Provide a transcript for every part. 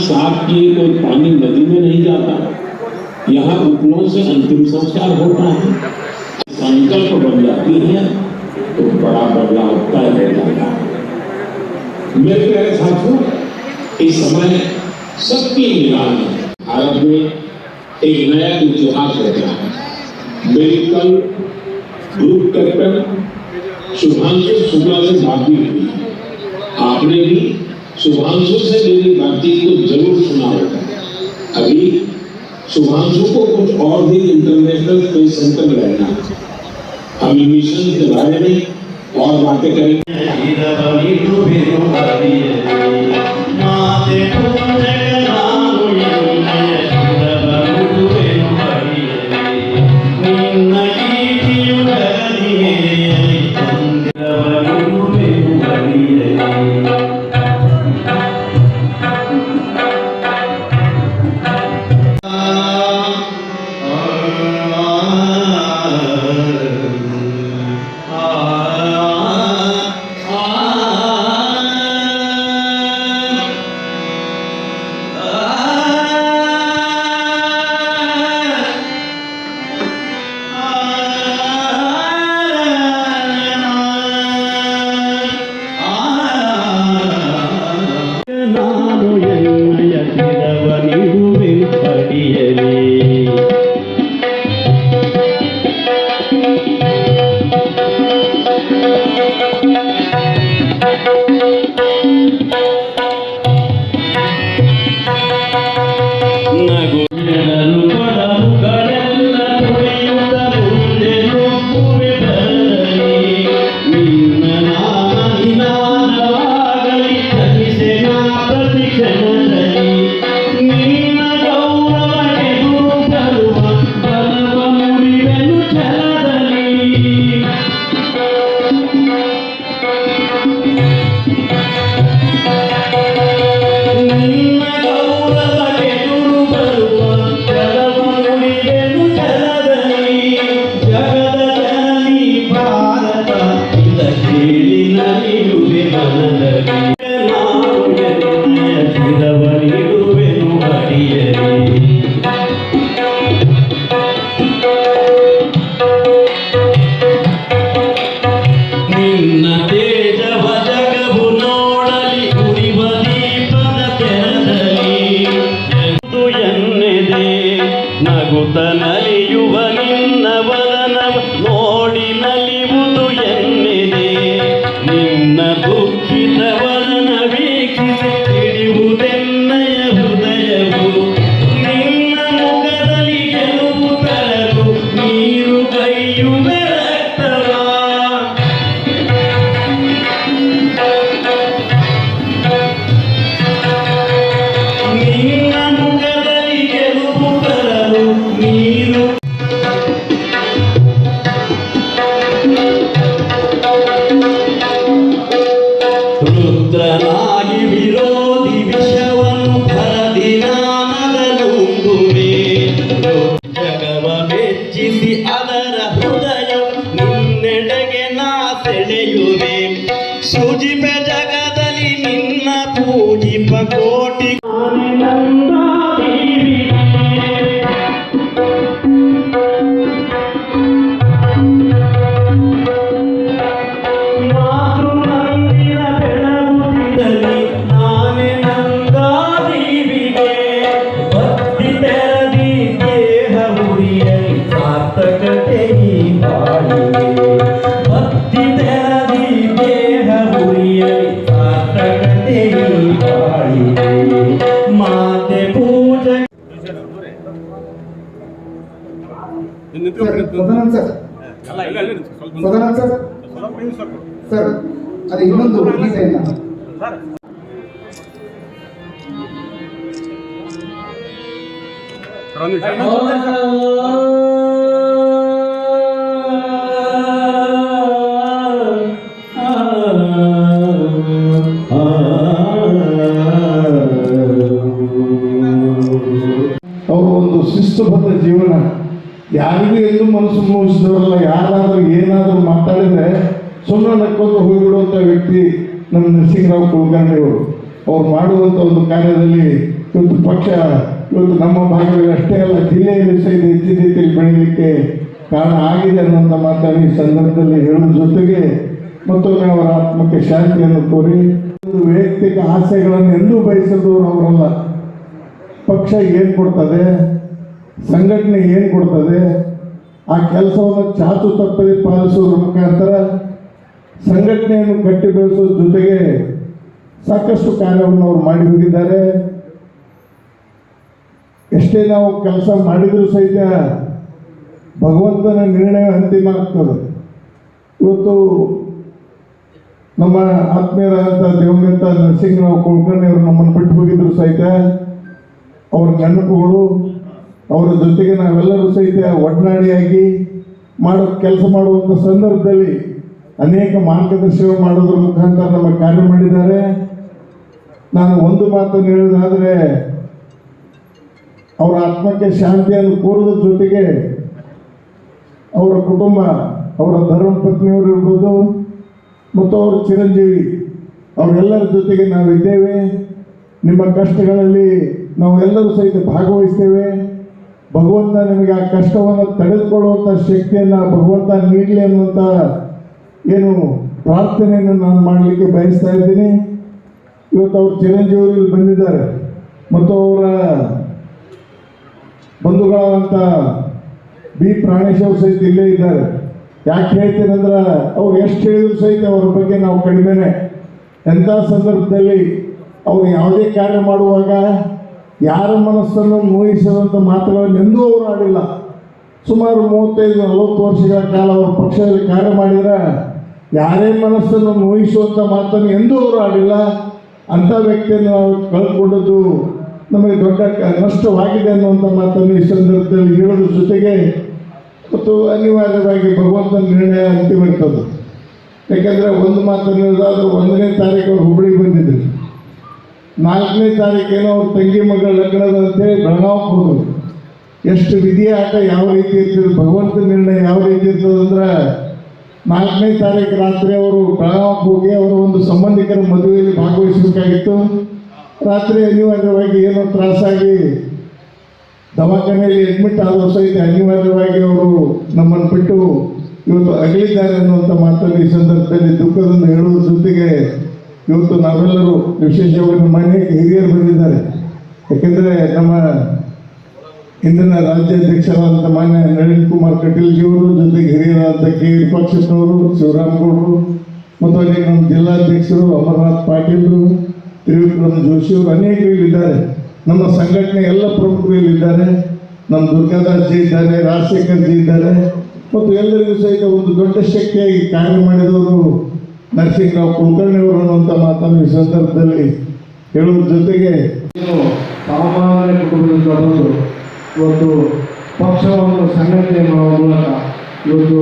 साफ़ किए कोई पानी नदी में नहीं जाता। यहाँ उपलों से अंतिम संस्कार होता है। संकल्प बन जाती है तो बड़ा बदलाव तय हो जाता है मेरे प्यारे साथियों इस समय सबकी निगाह में भारत में एक नया इतिहास हो गया है। मेरी कल ग्रुप कैप्टन शुभांशु शुक्ला से बात भी हुई। आपने भी शुभांशु से मेरी बातचीत को ज़रूर सुना होगा अभी शुभांशु को कुछ और भी इंटरनेशनल स्पेस सेंटर रहना हम मिशन के बारे में और बातें करेंगे। el இன்ப கோட்டி ಸದಾನಂದ್ ಸರ್ ಸರ್ ಅದು ಇನ್ನೊಂದು ಗೀತೆಯನ್ನ ಅವರು ಇವತ್ತು ನಮ್ಮ ಭಾಗದಲ್ಲಿ ಅಷ್ಟೇ ಅಲ್ಲ, ಜಿಲ್ಲೆಯಲ್ಲಿ ಸಹಿತ ಹೆಚ್ಚಿನ ರೀತಿಯಲ್ಲಿ ಬೆಳೀಲಿಕ್ಕೆ ಕಾರಣ ಆಗಿದೆ ಅನ್ನುವಂಥ ಮಾತಾಡಿ ಈ ಸಂದರ್ಭದಲ್ಲಿ ಹೇಳುವ ಜೊತೆಗೆ ಮತ್ತೊಮ್ಮೆ ಅವರ ಆತ್ಮಕ್ಕೆ ಶಾಂತಿಯನ್ನು ಕೋರಿ ವೈಯಕ್ತಿಕ ಆಸೆಗಳನ್ನು ಎಂದೂ ಬಯಸಿದವರು ಅವರಲ್ಲ. ಪಕ್ಷ ಏನು ಕೊಡ್ತದೆ, ಸಂಘಟನೆ ಏನು ಕೊಡ್ತದೆ, ಆ ಕೆಲಸವನ್ನು ಚಾಚು ತಪ್ಪದೆ ಪಾಲಿಸುವುದರ ಮುಖಾಂತರ ಸಂಘಟನೆಯನ್ನು ಕಟ್ಟಿ ಬೆಳೆಸೋದ್ರ ಜೊತೆಗೆ ಸಾಕಷ್ಟು ಕಾರ್ಯವನ್ನು ಅವರು ಮಾಡಿ ಹೋಗಿದ್ದಾರೆ. ಎಷ್ಟೇ ನಾವು ಕೆಲಸ ಮಾಡಿದರೂ ಸಹಿತ ಭಗವಂತನ ನಿರ್ಣಯ ಅಂತಿಮ ಆಗ್ತದೆ. ಇವತ್ತು ನಮ್ಮ ಆತ್ಮೀಯರಾದಂಥ ದಿವಂಗತ ನರಸಿಂಹರಾವ್ ಕುಲಕರ್ಣಿ ಅವರು ನಮ್ಮನ್ನು ಬಿಟ್ಟು ಹೋಗಿದ್ರು ಸಹಿತ. ಅವರ ನೆನಪುಗಳು ಅವರ ಜೊತೆಗೆ ನಾವೆಲ್ಲರೂ ಸಹಿತ ಒಡನಾಡಿಯಾಗಿ ಮಾಡೋ ಕೆಲಸ ಮಾಡುವಂಥ ಸಂದರ್ಭದಲ್ಲಿ ಅನೇಕ ಮಾರ್ಗದರ್ಶನ ಮಾಡೋದ್ರ ಮುಖಾಂತರ ನಮ್ಮ ಕಾರ್ಯ ಮಾಡಿದ್ದಾರೆ. ನಾನು ಒಂದು ಮಾತನ್ನು ಹೇಳೋದಾದರೆ ಅವರ ಆತ್ಮಕ್ಕೆ ಶಾಂತಿಯನ್ನು ಕೋರೋದ್ರ ಜೊತೆಗೆ ಅವರ ಕುಟುಂಬ, ಅವರ ಧರ್ಮ ಪತ್ನಿಯವರು ಇರ್ಬೋದು, ಮತ್ತು ಅವರ ಚಿರಂಜೀವಿ, ಅವರೆಲ್ಲರ ಜೊತೆಗೆ ನಾವಿದ್ದೇವೆ. ನಿಮ್ಮ ಕಷ್ಟಗಳಲ್ಲಿ ನಾವೆಲ್ಲರೂ ಸಹಿತ ಭಾಗವಹಿಸ್ತೇವೆ. ಭಗವಂತ ನಿಮಗೆ ಆ ಕಷ್ಟವನ್ನು ತಡೆದುಕೊಳ್ಳುವಂಥ ಶಕ್ತಿಯನ್ನು ಭಗವಂತ ನೀಡಲಿ ಅನ್ನುವಂಥ ಏನು ಪ್ರಾರ್ಥನೆಯನ್ನು ನಾನು ಮಾಡಲಿಕ್ಕೆ ಬಯಸ್ತಾ ಇದ್ದೀನಿ. ಇವತ್ತು ಅವ್ರ ಚಿರಂಜೀವಿಯಲ್ಲಿ ಬಂದಿದ್ದಾರೆ. ಮತ್ತು ಅವರ ಬಂಧುಗಳಾದಂಥ ಬಿ ಪ್ರಾಣೇಶ್ ಅವರು ಸಹಿತ ಇಲ್ಲೇ ಇದ್ದಾರೆ. ಯಾಕೆ ಹೇಳ್ತೀನಿ ಅಂದ್ರೆ ಅವ್ರು ಎಷ್ಟು ಹೇಳಿದ್ರು ಸಹಿತ ಅವ್ರ ಬಗ್ಗೆ ನಾವು ಕಡಿಮೆನೆ. ಎಂಥ ಸಂದರ್ಭದಲ್ಲಿ ಅವರು ಯಾವುದೇ ಕಾರ್ಯ ಮಾಡುವಾಗ ಯಾರ ಮನಸ್ಸನ್ನು ನೋಯಿಸದಂಥ ಮಾತುಗಳನ್ನು ಎಂದೂ ಅವರು ಆಡಿಲ್ಲ. ಸುಮಾರು ಮೂವತ್ತೈದು, ನಲವತ್ತು ವರ್ಷಗಳ ಕಾಲ ಅವರು ಪಕ್ಷದಲ್ಲಿ ಕಾರ್ಯ ಮಾಡಿದ್ರೆ ಯಾರೇ ಮನಸ್ಸನ್ನು ನೋಯಿಸುವಂಥ ಮಾತನ್ನು ಎಂದೂ ಅವರು ಆಡಿಲ್ಲ. ಅಂಥ ವ್ಯಕ್ತಿಯನ್ನು ನಾವು ಕಳೆದುಕೊಂಡದ್ದು ನಮಗೆ ದೊಡ್ಡ ನಷ್ಟವಾಗಿದೆ ಅನ್ನುವಂಥ ಮಾತನ್ನು ಈ ಸಂದರ್ಭದಲ್ಲಿ ಹೇಳೋದ್ರ ಜೊತೆಗೆ ಮತ್ತು ಅನಿವಾರ್ಯವಾಗಿ ಭಗವಂತನ ನಿರ್ಣಯ ಅಂತಿಮ ಇರ್ತದೆ ಯಾಕೆಂದರೆ ಒಂದು ಮಾತನ್ನು ಹೇಳೋದಾದ್ರೆ ಒಂದನೇ ತಾರೀಕು ಅವ್ರು ಹುಬ್ಬಳ್ಳಿಗೆ ಬಂದಿದ್ದರು ನಾಲ್ಕನೇ ತಾರೀಕೇನೋ ಅವ್ರ ತಂಗಿ ಮಗಳ ಲಗ್ನದ ಅಂತೇಳಿ ಬೆಳಗಾವ್ ಎಷ್ಟು ವಿಧಿಯ ಆಟ ಯಾವ ರೀತಿ ಇರ್ತದೆ ಭಗವಂತನ ನಿರ್ಣಯ ಯಾವ ರೀತಿ ಇರ್ತದೆ ಅಂದ್ರೆ ನಾಲ್ಕನೇ ತಾರೀಕು ರಾತ್ರಿ ಅವರು ಬೆಳಗಾವಕ್ಕೆ ಹೋಗಿ ಅವರ ಒಂದು ಸಂಬಂಧಿಕರ ಮದುವೆಯಲ್ಲಿ ಭಾಗವಹಿಸಬೇಕಾಗಿತ್ತು. ರಾತ್ರಿ ಅನಿವಾರ್ಯವಾಗಿ ಏನೋ ತ್ರಾಸಾಗಿ ದವಾಖಾನೆಯಲ್ಲಿ ಅಡ್ಮಿಟ್ ಆದರೂ ಸಹಿತ ಅನಿವಾರ್ಯವಾಗಿ ಅವರು ನಮ್ಮನ್ನು ಬಿಟ್ಟು ಇವತ್ತು ಅಗಲಿದ್ದಾರೆ ಅನ್ನುವಂಥ ಮಾತನ್ನು ಈ ಸಂದರ್ಭದಲ್ಲಿ ದುಃಖದಿಂದ ಹೇಳುವ ಜೊತೆಗೆ ಇವತ್ತು ನಾವೆಲ್ಲರೂ ವಿಶೇಷವಾಗಿ ಮನೆ ಹಿರಿಯರು ಬಂದಿದ್ದಾರೆ. ಯಾಕೆಂದರೆ ನಮ್ಮ ಇಂದಿನ ರಾಜ್ಯಾಧ್ಯಕ್ಷರಾದಂಥ ಮಾನ್ಯ ನಳಿನ್ ಕುಮಾರ್ ಕಟೀಲ್ಜಿಯವರು ಜೊತೆಗೆ ಹಿರಿಯರಾದಂಥ ಕೆ ವಿಪಕ್ಷನವರು ಶಿವರಾಮ್ಗೌಡರು, ಮತ್ತು ಅನೇಕ ನಮ್ಮ ಜಿಲ್ಲಾಧ್ಯಕ್ಷರು ಅಮರನಾಥ್ ಪಾಟೀಲ್ರು ತ್ರಿವಿಕ್ರಮ್ ಜೋಶಿಯವರು ಇಲ್ಲಿದ್ದಾರೆ ನಮ್ಮ ಸಂಘಟನೆ ಎಲ್ಲ ಪ್ರಮುಖರು ಇಲ್ಲಿದ್ದಾರೆ ನಮ್ಮ ದುರ್ಗಾದಾಸ್ ಜಿ ಇದ್ದಾರೆ ರಾಜಶೇಖರ್ ಜಿ ಇದ್ದಾರೆ. ಮತ್ತು ಎಲ್ಲರಿಗೂ ಸಹಿತ ಒಂದು ದೊಡ್ಡ ಶಕ್ತಿಯಾಗಿ ಕಾರ್ಯ ಮಾಡಿದವರು ನರಸಿಂಹರಾವ್ ಕುಲಕರ್ಣಿ ಅವರು ಅನ್ನುವಂಥ ಮಾತನ್ನು ಈ ಸಂದರ್ಭದಲ್ಲಿ ಹೇಳುವ ಜೊತೆಗೆ ಸಾಮಾನ್ಯ ಕುಟುಂಬದಿಂದ ಬಂದು ಇವತ್ತು ಪಕ್ಷವನ್ನು ಸಂಘಟನೆ ಮಾಡುವ ಮೂಲಕ ಇವತ್ತು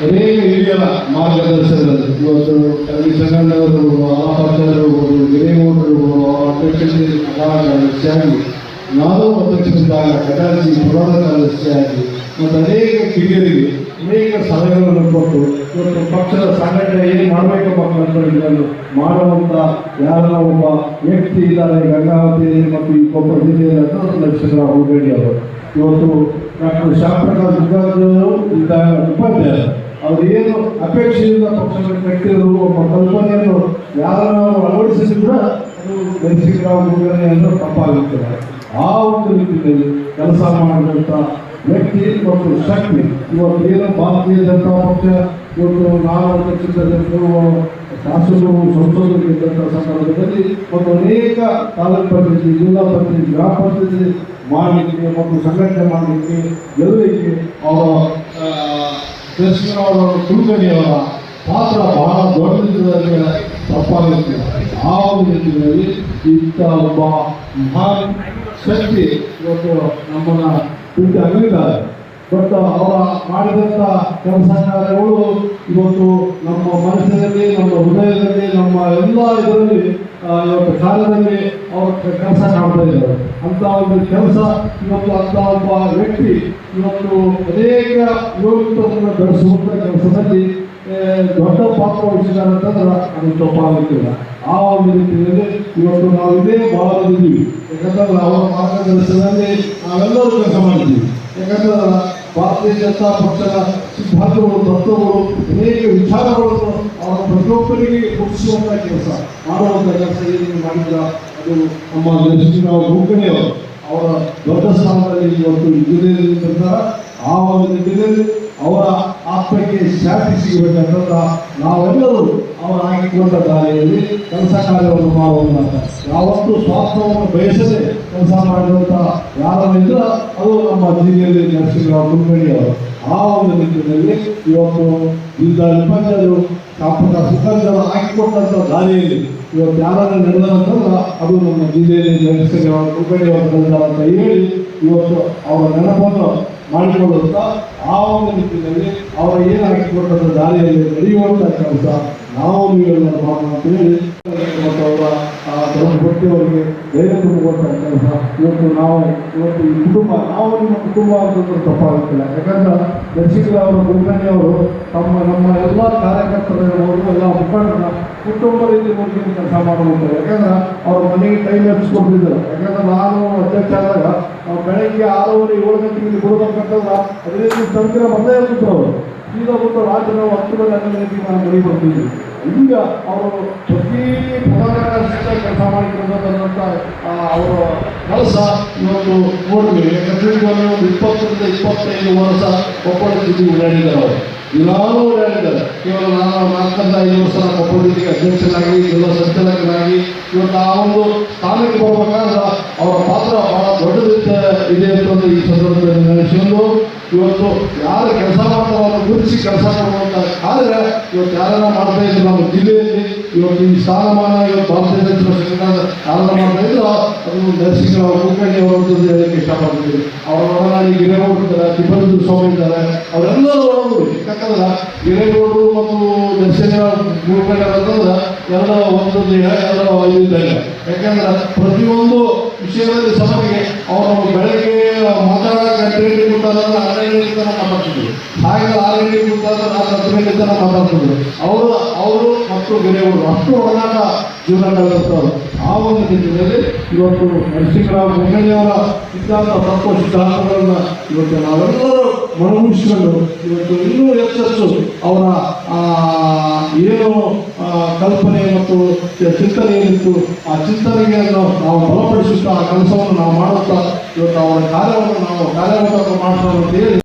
ಅನೇಕ ಹಿರಿಯರ ಮಾರ್ಗದರ್ಶನದಲ್ಲಿ ಇವತ್ತು ಕವಿ ಸಂಗಣ್ಣವರು ಆಲಾಪಾಚಾರ್ಯರು ಹಿರೇಗೌಡರು ಅಧ್ಯಕ್ಷತೆಯಾಗಿ ನಾನು ಅಧ್ಯಕ್ಷರಿದ್ದಾಗ ಕಟಾಜಿ ಪ್ರಧಾನ ಕಾರ್ಯದರ್ಶಿಯಾಗಿ ಮತ್ತು ಅನೇಕ ಹಿರಿಯರಿಗೆ ಅನೇಕ ಸಲಹೆಗಳನ್ನು ಕೊಟ್ಟು ಇವತ್ತು ಪಕ್ಷದ ಸಂಘಟನೆ ಏನು ಮಾಡಬೇಕಪ್ಪ ಕಲ್ಪನೆಗಳನ್ನು ಮಾಡುವಂಥ ಯಾರನ್ನ ಒಬ್ಬ ವ್ಯಕ್ತಿ ಇದ್ದಾರೆ, ಗಂಗಾವತಿ ಮತ್ತು ಈ ಕೊಪ್ಪ ಅಂತ ನರಸಿಂಹರಾವ್ ಹುಡುಗಡಿ ಅವರು ಇವತ್ತು ಡಾಕ್ಟರ್ ಶ್ಯಾಮಪ್ರಕಾಶ್ ದುರ್ಗಾದವರು ಇದ್ದಾಗ ಉಪಾಧ್ಯಾಯ ಅವರು ಏನು ಅಪೇಕ್ಷೆಯಿಂದ ಪಕ್ಷವನ್ನು ಕಟ್ಟಿದ್ರು ಒಬ್ಬ ಕಲ್ಪನೆಯನ್ನು ಯಾರನ್ನು ಅವರು ಅಳವಡಿಸಿದ್ರು ಅದು ಅನ್ನೋ ತಪ್ಪಾಗುತ್ತದೆ ಆ ಒಂದು ರೀತಿಯಲ್ಲಿ ಕೆಲಸ ಮಾಡಿದಂಥ ವ್ಯಕ್ತಿ ಮತ್ತು ಶಕ್ತಿ ಇವತ್ತು ಏನು ಭಾರತೀಯ ಜನತಾ ಪಕ್ಷ, ಇವತ್ತು ನಾಲ್ಕು ಅಧ್ಯಕ್ಷರಿರುವ ಶಾಸಕರು, ಸಂಸದರು ಇದ್ದಂಥ ಸಂದರ್ಭದಲ್ಲಿ ಮತ್ತು ಅನೇಕ ತಾಲೂಕು ಪಂಚಾಯತಿ, ಜಿಲ್ಲಾ ಪಂಚಾಯತಿ, ಗ್ರಾಮ ಪಂಚಾಯತಿ ಮಾಡಲಿಕ್ಕೆ ಮತ್ತು ಸಂಘಟನೆ ಮಾಡಲಿಕ್ಕೆ ಗೆಲ್ಲಲಿಕ್ಕೆ ಅವರ ಕೃಷ್ಣರಾವ್ ಕುಲಕರ್ಣಿಯವರ ಪಾತ್ರ ಬಹಳ ದೊಡ್ಡದಿದ್ದರೆ ತಪ್ಪಾಗುತ್ತೆ ಆ ಒಂದು ನಿಟ್ಟಿನಲ್ಲಿ ಇಂಥ ಒಬ್ಬ ಮಹಾನ್ ಶಕ್ತಿ ಇವತ್ತು ನಮ್ಮನ್ನ ಬಿಟ್ಟು ಅಗಲಿದ್ದಾರೆ. ಬಟ್ ಅವರ ಮಾಡಿದಂಥ ಕೆಲಸ ಕಾರ್ಯಗಳು ಇವತ್ತು ನಮ್ಮ ಮನಸ್ಸಿನಲ್ಲಿ, ನಮ್ಮ ಹೃದಯದಲ್ಲಿ, ನಮ್ಮ ಎಲ್ಲ ಇದರಲ್ಲಿ ಇವತ್ತು ಕಾಲದಲ್ಲಿ ಅವರು ಕೆಲಸ ಮಾಡ್ತಾ ಇದ್ದಾರೆ. ಅಂತ ಒಂದು ಕೆಲಸ ಇವತ್ತು ಅಂತ ಒಬ್ಬ ವ್ಯಕ್ತಿ ಇವತ್ತು ಅನೇಕ ಯುವಕರನ್ನು ಬೆಳೆಸುವಂಥ ಕೆಲಸದಲ್ಲಿ ದೊಡ್ಡ ಪಾತ್ರ ವಹಿಸಿದ್ದಾರೆ ಅಂತಂದ್ರೆ ಅದು ತಪ್ಪಾಗುತ್ತಿಲ್ಲ. ಆ ಒಂದು ರೀತಿಯಲ್ಲಿ ಇವತ್ತು ನಾವು ಇದೇ ಭಾಗದಿದ್ದೀವಿ ಯಾಕಂದ್ರೆ ಅವರ ಮಾರ್ಗದರ್ಶನದಲ್ಲಿ ನಾವೆಲ್ಲರೂ ಕೆಲಸ ಮಾಡಿದ್ದೀವಿ. ಯಾಕಂದ್ರೆ ಭಾರತೀಯ ಜನತಾ ಪಕ್ಷದ ಸಿದ್ಧಾಂತಗಳು, ತತ್ವಗಳು, ಅನೇಕ ವಿಚಾರಗಳನ್ನು ಅವರ ಪ್ರತಿಯೊಬ್ಬರಿಗೆ ಮುಟ್ಟಿಸುವಂಥ ಕೆಲಸ ಮಾಡುವಂಥ ಕೆಲಸ ಏನೇನು ಮಾಡಿದ್ರ ಅದು ನಮ್ಮ ನರಸಿಂಹರಾವ್ ಗುಂಕಣಿಯವರು ಅವರ. ದೊಡ್ಡ ಸ್ಥಾನದಲ್ಲಿ ಇವತ್ತು ಇಂಜಿನಿಯರಿಂಗ್ ಆ ಒಂದು ನಿಟ್ಟಿನಲ್ಲಿ ಅವರ ಆತ್ಮಕ್ಕೆ ಶಾಂತಿ ಸಿಗಬೇಕಂತ ನಾವೆಲ್ಲರೂ ಅವರ ಹಾಕಿಕೊಂಡ ದಾರಿಯಲ್ಲಿ ಕೆಲಸ ಕಾರ್ಯವನ್ನು ಮಾಡುವುದಿಲ್ಲ ಯಾವತ್ತೂ ಸ್ವಾರ್ಥವನ್ನು ಬಯಸದೆ ಕೆಲಸ ಮಾಡಿದಂಥ ಯಾರಿದ್ರೆ ಅದು ನಮ್ಮ ಜಿಲ್ಲೆಯಲ್ಲಿ ನಡೆಸಿರುವ ಕುಲಕರ್ಣಿಯವರು ಆ ಒಂದು ನಿಟ್ಟಿನಲ್ಲಿ ಇವತ್ತು ಜಿಲ್ಲಾ ನಿಪಂಜರು ಕಾಪಕ ಸುಖಂಜರು ಹಾಕಿಕೊಟ್ಟಂಥ ದಾರಿಯಲ್ಲಿ ಇವತ್ತು ಯಾರನ್ನು ನಡೆದಂತಂದ್ರೆ ಅದು ನಮ್ಮ ಜಿಲ್ಲೆಯಲ್ಲಿ ನಡೆದಾರ ಅಂತ ಹೇಳಿ ಇವತ್ತು ಅವರ ನೆನಪನ್ನು ಮಾಡಿಕೊಳ್ಳುತ್ತಾ, ಆ ಒಂದು ನಿಟ್ಟಿನಲ್ಲಿ ಅವರ ಏನು ಹಾಕಿಕೊಟ್ಟಂಥ ದಾರಿಯಲ್ಲಿ ನಡೆಯುವಂಥ ಕೆಲಸ ನಾವು ನೀವೆಲ್ಲ ಮಾಡೋಣ ಅಂತ ಹೇಳಿ. ಅವರ ಅವರಿಗೆ ಧೈರ್ಯ ತುಂಬುವಂಥ ಕೆಲಸ ಇವತ್ತು ನಾವು, ಇವತ್ತು ಈ ಕುಟುಂಬ, ನಾವು ನಿಮ್ಮ ಕುಟುಂಬ ಅಂತಂದ್ರೆ ತಪ್ಪಾಗುತ್ತಿಲ್ಲ ಯಾಕಂದ್ರೆ ದರ್ಶಿಕರ ಅವರು ಕುಲಕರ್ಣಿ ಅವರು, ತಮ್ಮ, ನಮ್ಮ ಎಲ್ಲ ಕಾರ್ಯಕರ್ತರವರು ಎಲ್ಲ ಮುಖಂಡರ ಕುಟುಂಬ ರೀತಿ ಹೋಗಿ ಕೆಲಸ ಮಾಡಬೇಕು ಯಾಕಂದ್ರೆ ಅವ್ರ ಮನೆಗೆ ಟೈಮ್ ನೆನೆಸ್ಕೊಂಡಿದ್ದರು ಯಾಕಂದ್ರೆ ನಾನು ಅಧ್ಯಕ್ಷ ಆದಾಗ ಬೆಳಗ್ಗೆ ಆರೂವರೆ ಏಳು ಗಂಟೆಗೆ ಕೊಡ್ಬೇಕಂತಂದ್ರೆ ಹದಿನೈದು ತನಕ ಬಂದೇ ಇರ್ತಿದ್ರು ಅವರು. ಈಗ ಒಂದು ರಾಜ್ಯದ ನಾವು ಹತ್ತು ಗಂಟೆ ಹನ್ನೊಂದು ಗಂಟೆಗೆ ನಾನು ಮನೆಗೆ ಬರ್ತಿದ್ವಿ ಈಗ ಅವರು ಪ್ರತಿ ಪ್ರಧಾನ ಕೆಲಸ ಮಾಡಿಕೊಂಡಂಥ ಅವರ ಕೆಲಸ ಇವತ್ತು ನೋಡಿದ್ರೆ ಕಟ್ಟಡ ಒಂದು ಇಪ್ಪತ್ತರಿಂದ ಇಪ್ಪತ್ತೈದು ವರ್ಷ ಕೊಪ್ಪಳ ಜಿಲ್ಲೆ ಓಡಾಡಿದ್ದಾರೆ ಅವರು ದಿನಾಲೂ ಓಡಾಡಿದ್ದಾರೆ ಕೇವಲ ನಾನು ನಾಲ್ಕರಿಂದ ಐದು ವರ್ಷ ಕೊಪ್ಪಳ ಜಿಲ್ಲೆಗೆ ಅಧ್ಯಕ್ಷರಾಗಿ, ಜಿಲ್ಲಾ ಸಂಚಾಲಕರಾಗಿ, ಇವತ್ತು ಆ ಒಂದು ಸ್ಥಾನಕ್ಕೆ ಬರ್ಬೇಕಾದ್ರೆ ಅವರ ಪಾತ್ರ ಬಹಳ ದೊಡ್ಡದಿದೆ ಇದೆ ಅಂತ ಈ ಸಂದರ್ಭದಲ್ಲಿ ನೆನೆಸಿಕೊಂಡು ಇವತ್ತು ಯಾರು ಕೆಲಸ ಮಾಡ್ತಾರೋ ಗುರುತಿಸಿ ಕೆಲಸ ಮಾಡುವಂತ ಆದರೆ ಇವತ್ತು ಯಾರನ್ನ ಮಾಡ್ತಾ ಇದ್ರು ನಮ್ಮ ಜಿಲ್ಲೆಯಲ್ಲಿ, ಇವತ್ತು ಈ ಸ್ಥಾನಮಾನ ಇವತ್ತು ಭಾರತೀಯ ಯಾರನ್ನ ಮಾಡ್ತಾ ಇದ್ರು ಅದು ನರಸಿಂಹರಾವ್ ಕುಲಕರ್ಣಿ ಅವರು ಅಂತ ಹೇಳಕ್ಕೆ ಇಷ್ಟಪಡ್ತೀವಿ ಅವರ ಮಗನಾಗಿ ಗಿರೇಗೌಡ ಇದ್ದಾರೆ ತಿಪ್ಪರದು ಸ್ವಾಮಿ ಇದ್ದಾರೆ. ಅವರೆಲ್ಲರೂ ಯಾಕಂದ್ರೆ ಗಿರೇಗೌಡರು ಮತ್ತು ನರಸಿಂಹರಾವ್ ಕುಲಕರ್ಣಿ ಅಂತಂದ್ರೆ ಒಂದು ದೇಹ ಐದು ಯಾಕಂದ್ರೆ ಪ್ರತಿಯೊಂದು ವಿಷಯದಲ್ಲಿ ಸಭೆಗೆ ಅವರು ಬೆಳಗ್ಗೆ ಮಾತಾಡೋಕೆ ಹತ್ತು ಗಂಟೆ ಗಂಟೆ ತನಕ ಹಾಗೆ ಆರು ಗಂಟೆ ಕೂತಾದ್ರೆ ನಾನು ಹತ್ತು ಗಂಟೆ ತನಕ ಅವರು ಅವರು ಮತ್ತು ಅಷ್ಟು ಜೀವನ ನಡೆಸ್ತಾರೆ ಆ ಒಂದು ದಿನದಲ್ಲಿ ಇವತ್ತು ನರಸಿಂಹರಾವ್ ಮುನ್ನಡೆಯವರ ಸಿದ್ಧಾಂತ ತತ್ವ ಸಿದ್ಧಾಂತಗಳನ್ನ ಇವತ್ತು ನಾವೆಲ್ಲರೂ ಮನಮುಗಿಸ್ಕೊಂಡು ಇವತ್ತು ಇನ್ನೂ ಹೆಚ್ಚೆಚ್ಚು ಅವರ ಏನು ಕಲ್ಪನೆ ಮತ್ತು ಚಿಂತನೆ ಏನಿತ್ತು, ಆ ಚಿಂತನೆಯನ್ನು ನಾವು ಬಲಪಡಿಸುತ್ತಾ ಆ ಕೆಲಸವನ್ನು ನಾವು ಮಾಡುತ್ತಾ ಇವತ್ತು ಅವರ ಕಾರ್ಯವನ್ನು ನಾವು ಕಾರ್ಯವನ್ನು ಮಾಡ್ತಾ ಹೇಳಿ